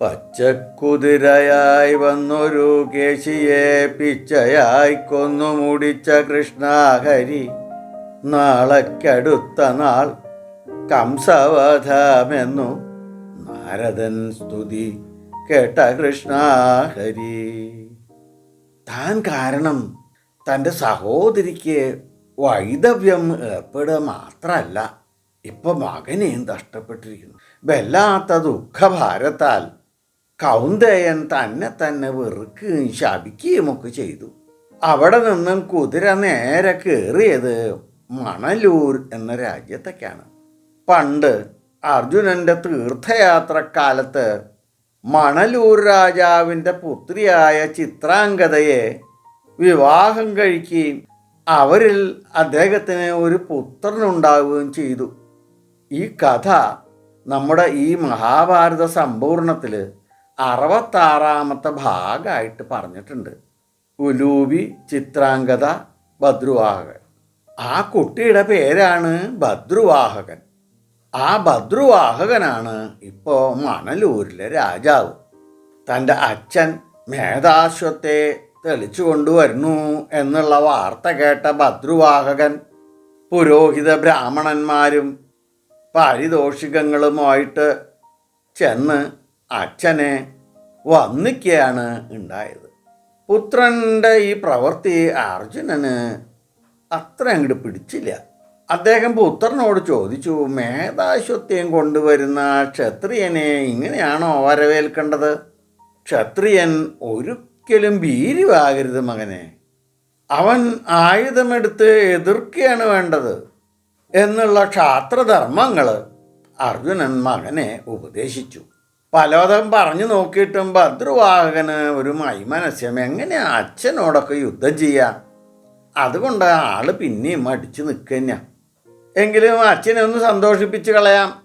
പച്ചക്കുതിരയായി വന്നൊരു കേശിയെ പിച്ചയായി കൊന്നു മുടിച്ച കൃഷ്ണാഹരി. നാളക്കടുത്ത നാൾ കംസവധമെന്നു നാരദൻ സ്തുതി കേട്ട കൃഷ്ണാഹരി. താൻ കാരണം തന്റെ സഹോദരിക്ക് വൈദവ്യം ഏർപ്പെടുക മാത്രമല്ല ഇപ്പൊ മകനെയും നഷ്ടപ്പെട്ടിരിക്കുന്നു. വല്ലാത്ത ദുഃഖഭാരത്താൽ കൗന്ദേയൻ തന്നെ തന്നെ വെറുക്കുകയും ശപിക്കുകയും ഒക്കെ ചെയ്തു. അവിടെ നിന്നും കുതിര നേരെ കയറിയത് മണലൂർ എന്ന രാജ്യത്തേക്കാണ് പണ്ട് അർജുനന്റെ തീർത്ഥയാത്രക്കാലത്ത് മണലൂർ രാജാവിന്റെ പുത്രിയായ ചിത്രാംഗതയെ വിവാഹം കഴിക്കുകയും അവരിൽ അദ്ദേഹത്തിന് ഒരു പുത്രനുണ്ടാവുകയും ചെയ്തു. ഈ കഥ നമ്മുടെ ഈ മഹാഭാരത സമ്പൂർണത്തിൽ അറുപത്താറാമത്തെ ഭാഗമായിട്ട് പറഞ്ഞിട്ടുണ്ട്. ഉലൂബി ചിത്രാംഗത ഭദ്രുവാഹകൻ. ആ കുട്ടിയുടെ പേരാണ് ഭദ്രുവാഹകൻ. ആ ഭദ്രുവാഹകനാണ് ഇപ്പോൾ മണലൂരിലെ രാജാവ്. തന്റെ അച്ഛൻ മേധാശ്വത്തെ തെളിച്ചു കൊണ്ടുവരുന്നു എന്നുള്ള വാർത്ത കേട്ട ഭദ്രുവാഹകൻ പുരോഹിത ബ്രാഹ്മണന്മാരും പാരിതോഷികങ്ങളുമായിട്ട് ചെന്ന് അച്ഛനെ വന്നിക്കുകയാണ് ഉണ്ടായത്. പുത്രന്റെ ഈ പ്രവൃത്തി അർജുനന് അത്ര അങ്ങോട്ട് പിടിച്ചില്ല. അദ്ദേഹം പുത്രനോട് ചോദിച്ചു മേധാശ്വത്യം കൊണ്ടുവരുന്ന ക്ഷത്രിയനെ ഇങ്ങനെയാണോ വരവേൽക്കേണ്ടത്? ക്ഷത്രിയൻ ഒരിക്കലും ഭീരുവാകരുത് മകനെ. അവൻ ആയുധമെടുത്ത് എതിർക്കുകയാണ് വേണ്ടത് എന്നുള്ള ക്ഷാത്രധർമ്മങ്ങൾ അർജുനൻ മകനെ ഉപദേശിച്ചു. പലതും പറഞ്ഞു നോക്കിയിട്ടും ഭദ്രവാഹകന് ഒരു മൈമനസ്യം. എങ്ങനെ അച്ഛനോടൊക്കെ യുദ്ധം ചെയ്യുക അതുകൊണ്ട് ആൾ പിന്നെയും അടിച്ചു നിൽക്കുക എങ്കിലും അച്ഛനെ ഒന്ന് സന്തോഷിപ്പിച്ച് കളയാം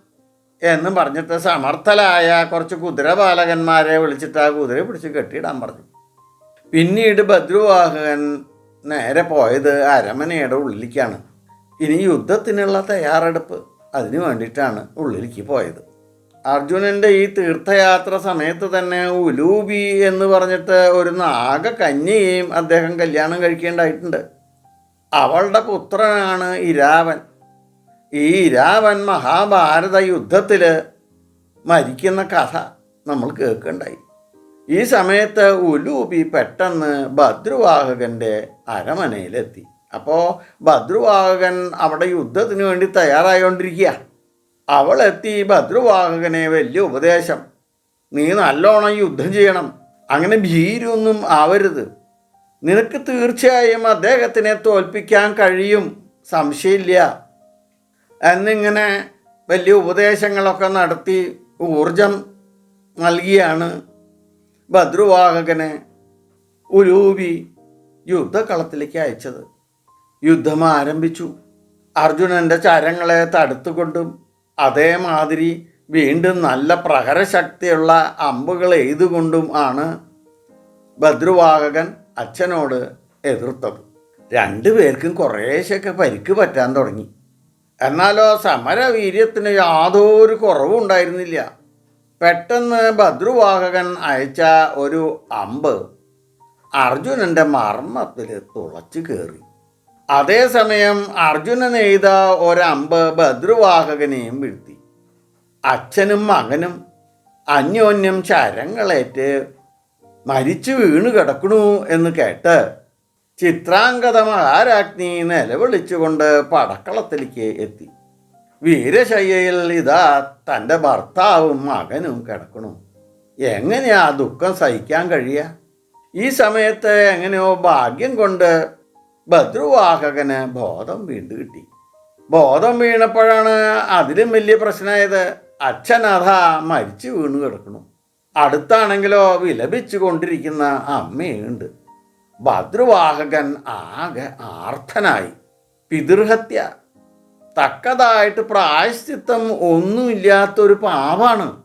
എന്ന് പറഞ്ഞിട്ട് സമർത്ഥലായ കുറച്ച് കുതിരപാലകന്മാരെ വിളിച്ചിട്ട് ആ കുതിരയെ പിടിച്ച് കെട്ടിയിടാൻ പറഞ്ഞു. പിന്നീട് ഭദ്രവാഹകൻ നേരെ പോയത് അരമനയുടെ ഉള്ളിലേക്കാണ്. ഇനി യുദ്ധത്തിനുള്ള തയ്യാറെടുപ്പ് അതിനു വേണ്ടിയിട്ടാണ് ഉള്ളിലേക്ക് പോയത്. അർജുനന്റെ ഈ തീർത്ഥയാത്ര സമയത്ത് തന്നെ ഉലൂബി എന്ന് പറഞ്ഞിട്ട് ഒരു നാഗ കന്യയും അദ്ദേഹം കല്യാണം കഴിക്കേണ്ടായിട്ടുണ്ട്. അവളുടെ പുത്രനാണ് ഇരാവൻ. ഈ ഇരാവൻ മഹാഭാരത യുദ്ധത്തിൽ മരിക്കുന്ന കഥ നമ്മൾ കേൾക്കണ്ടായി. ഈ സമയത്ത് ഉലൂബി പെട്ടെന്ന് ഭദ്രുവാഹകന്റെ അരമനയിലെത്തി. അപ്പോൾ ഭദ്രുവാഹകൻ അവിടെ യുദ്ധത്തിന് വേണ്ടി തയ്യാറായോണ്ടിരിക്കുക അവളെത്തി ഭദ്രവാഹകനെ വലിയ ഉപദേശം. നീ നല്ലോണം യുദ്ധം ചെയ്യണം. അങ്ങനെ ഭീരൊന്നും ആവരുത്. നിനക്ക് തീർച്ചയായും അദ്ദേഹത്തിനെ തോൽപ്പിക്കാൻ കഴിയും. സംശയമില്ല. എന്നിങ്ങനെ വലിയ ഉപദേശങ്ങളൊക്കെ നടത്തി ഊർജം നൽകിയാണ് ഭദ്രവാഹകനെ ഉരൂപി യുദ്ധക്കളത്തിലേക്ക് അയച്ചത്. യുദ്ധം ആരംഭിച്ചു. അർജുനന്റെ ചരങ്ങളെ തടുത്തുകൊണ്ടും അതേമാതിരി വീണ്ടും നല്ല പ്രഹരശക്തിയുള്ള അമ്പുകൾ എയ്തുകൊണ്ടും ആണ് ഭദ്രുവാഹകൻ അച്ഛനോട് എതിർത്തത്. രണ്ടുപേർക്കും കുറേശ്ശൊക്കെ പരിക്ക് പറ്റാൻ തുടങ്ങി. എന്നാലോ സമരവീര്യത്തിന് യാതൊരു കുറവും ഉണ്ടായിരുന്നില്ല. പെട്ടെന്ന് ഭദ്രുവാഹകൻ അയച്ച ഒരു അമ്പ് അർജുനന്റെ മർമ്മത്തിൽ തുളച്ചു കയറി. അതേസമയം അർജുനൻ എയ്ത ഒരമ്പ് ഭദ്രുവാഹകനെയും വീഴ്ത്തി. അച്ഛനും മകനും അന്യോന്യം ചരങ്ങളേറ്റ് മരിച്ചു വീണു കിടക്കണു എന്ന് കേട്ട് ചിത്രാംഗത മഹാരാജ്ഞി നിലവിളിച്ചുകൊണ്ട് പടക്കളത്തിലേക്ക് എത്തി. വീരശയ്യയിൽ ഇതാ തന്റെ ഭർത്താവും മകനും കിടക്കണു. എങ്ങനെയാ ദുഃഖം സഹിക്കാൻ കഴിയുക? ഈ സമയത്ത് എങ്ങനെയോ ഭാഗ്യം കൊണ്ട് ഭദ്രുവാഹകന് ബോധം വീണ്ടു കിട്ടി. ബോധം വീണപ്പോഴാണ് അതിലും വലിയ പ്രശ്നമായത്. അച്ഛനഥ മരിച്ചു വീണു കിടക്കണു അടുത്താണെങ്കിലോ വിലപിച്ചു കൊണ്ടിരിക്കുന്ന അമ്മയുണ്ട്. ഭദ്രവാഹകൻ ആകെ ആർത്തനായി. പിതൃഹത്യ. തക്കതായിട്ട് പ്രായശ്ചിത്തം ഒന്നുമില്ലാത്തൊരു പാവാണ്.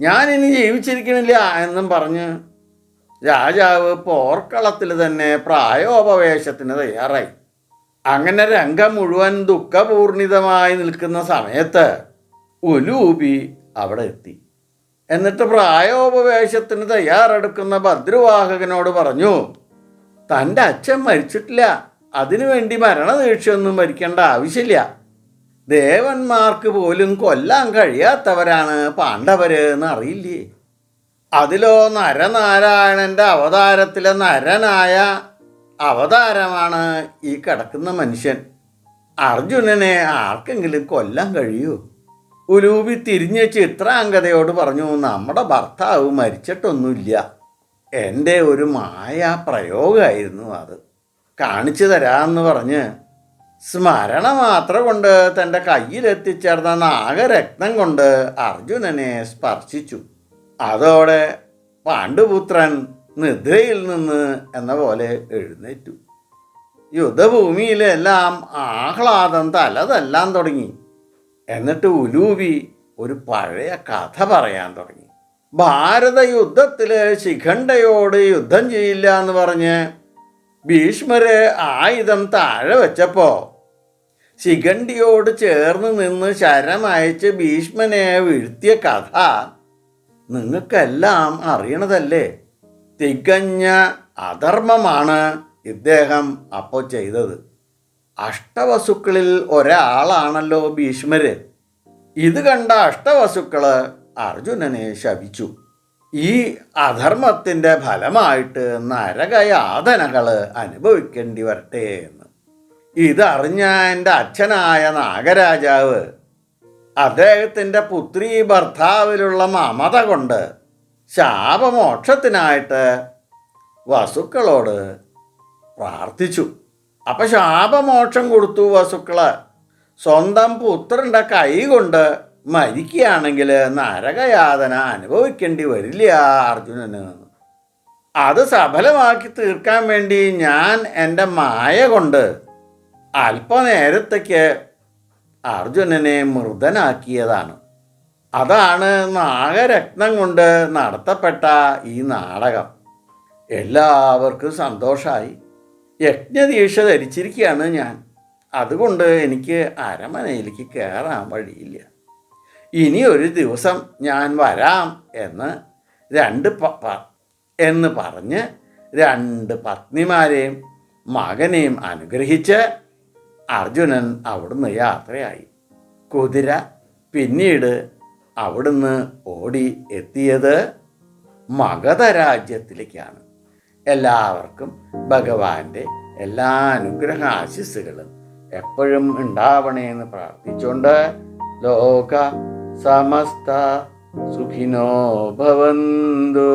ഞാനിനി ജീവിച്ചിരിക്കണില്ല എന്നും പറഞ്ഞ് രാജാവ് പോർക്കളത്തിൽ തന്നെ പ്രായോപവേശത്തിന് തയ്യാറായി. അങ്ങനെ രംഗം മുഴുവൻ ദുഃഖപൂർണിതമായി നിൽക്കുന്ന സമയത്ത് ഉലൂബി അവിടെ എത്തി. എന്നിട്ട് പ്രായോപവേശത്തിന് തയ്യാറെടുക്കുന്ന ഭദ്രവാഹകനോട് പറഞ്ഞു തന്റെ അച്ഛൻ മരിച്ചിട്ടില്ല. അതിനുവേണ്ടി മരണദീക്ഷയൊന്നും മരിക്കേണ്ട ആവശ്യമില്ല. ദേവന്മാർക്ക് പോലും കൊല്ലാൻ കഴിയാത്തവരാണ് പാണ്ഡവര് എന്ന് അറിയില്ലേ? അതിലോ നരനാരായണന്റെ അവതാരത്തിലെ നരനായ അവതാരമാണ് ഈ കിടക്കുന്ന മനുഷ്യൻ. അർജുനനെ ആർക്കെങ്കിലും കൊല്ലാൻ കഴിയൂ? ഉലൂപി തിരിഞ്ഞ് ചിത്രാംഗതയോട് പറഞ്ഞു നമ്മുടെ ഭർത്താവ് മരിച്ചിട്ടൊന്നുമില്ല. എന്റെ ഒരു മായ പ്രയോഗമായിരുന്നു അത്. കാണിച്ചു തരാമെന്ന് പറഞ്ഞ് സ്മരണ മാത്രം കൊണ്ട് തന്റെ കയ്യിലെത്തിച്ചേർന്ന നാഗരത്നം കൊണ്ട് അർജുനനെ സ്പർശിച്ചു. അതോടെ പാണ്ഡുപുത്രൻ നിദ്രയിൽ നിന്ന് എന്ന പോലെ എഴുന്നേറ്റു. യുദ്ധഭൂമിയിലെല്ലാം ആഹ്ലാദം തലതെല്ലാം തുടങ്ങി. എന്നിട്ട് ഉലൂബി ഒരു പഴയ കഥ പറയാൻ തുടങ്ങി. ഭാരത യുദ്ധത്തിൽ ശിഖണ്ഡയോട് യുദ്ധം ചെയ്യില്ല എന്ന് പറഞ്ഞ് ഭീഷ്മര് ആയുധം താഴെ വെച്ചപ്പോ ശിഖണ്ഡിയോട് ചേർന്ന് നിന്ന് ശരമയച്ച് ഭീഷ്മനെ വീഴ്ത്തിയ കഥ നിങ്ങൾക്കെല്ലാം അറിയണതല്ലേ? തികഞ്ഞ അധർമ്മമാണ് ഇദ്ദേഹം അപ്പോൾ ചെയ്തത്. അഷ്ടവസുക്കളിൽ ഒരാളാണല്ലോ ഭീഷ്മര്. ഇത് കണ്ട അഷ്ടവസുക്കൾ അർജുനനെ ശപിച്ചു. ഈ അധർമ്മത്തിന്റെ ഫലമായിട്ട് നരകയാതനകൾ അനുഭവിക്കേണ്ടി വരട്ടെ എന്ന്. ഇതറിഞ്ഞ എന്റെ അച്ഛനായ നാഗരാജാവ് അദ്ദേഹത്തിന്റെ പുത്രി ഭർത്താവിലുള്ള മമത കൊണ്ട് ശാപമോക്ഷത്തിനായിട്ട് വസുക്കളോട് പ്രാർത്ഥിച്ചു. അപ്പം ശാപമോക്ഷം കൊടുത്തു വസുക്കൾ. സ്വന്തം പുത്രന്റെ കൈ കൊണ്ട് മരിക്കുകയാണെങ്കിൽ നരകയാതന അനുഭവിക്കേണ്ടി വരില്ല അർജുനന്. അത് സഫലമാക്കി തീർക്കാൻ വേണ്ടി ഞാൻ എന്റെ മായ കൊണ്ട് അല്പനേരത്തേക്ക് അർജുനനെ മൃതനാക്കിയതാണ് അതാണ് നാഗരത്നം കൊണ്ട് നടത്തപ്പെട്ട ഈ നാടകം. എല്ലാവർക്കും സന്തോഷമായി യജ്ഞദീക്ഷ ധരിച്ചിരിക്കുകയാണ് ഞാൻ. അതുകൊണ്ട് എനിക്ക് അരമനയിലേക്ക് കയറാൻ വഴിയില്ല. ഇനി ഒരു ദിവസം ഞാൻ വരാം എന്ന് രണ്ട് എന്ന് പറഞ്ഞ് രണ്ട് പത്നിമാരെയും മകനെയും അനുഗ്രഹിച്ച് അർജുനൻ അവിടുന്ന് യാത്രയായി. കുതിര പിന്നീട് അവിടുന്ന് ഓടി എത്തിയത് മഗധ രാജ്യത്തിലേക്കാണ് എല്ലാവർക്കും ഭഗവാന്റെ എല്ലാ അനുഗ്രഹ ആശിസ്സുകളും എപ്പോഴും ഉണ്ടാവണേ എന്ന് പ്രാർത്ഥിച്ചുകൊണ്ട് ലോക സമസ്ത സുഖിനോ ഭവന്തു.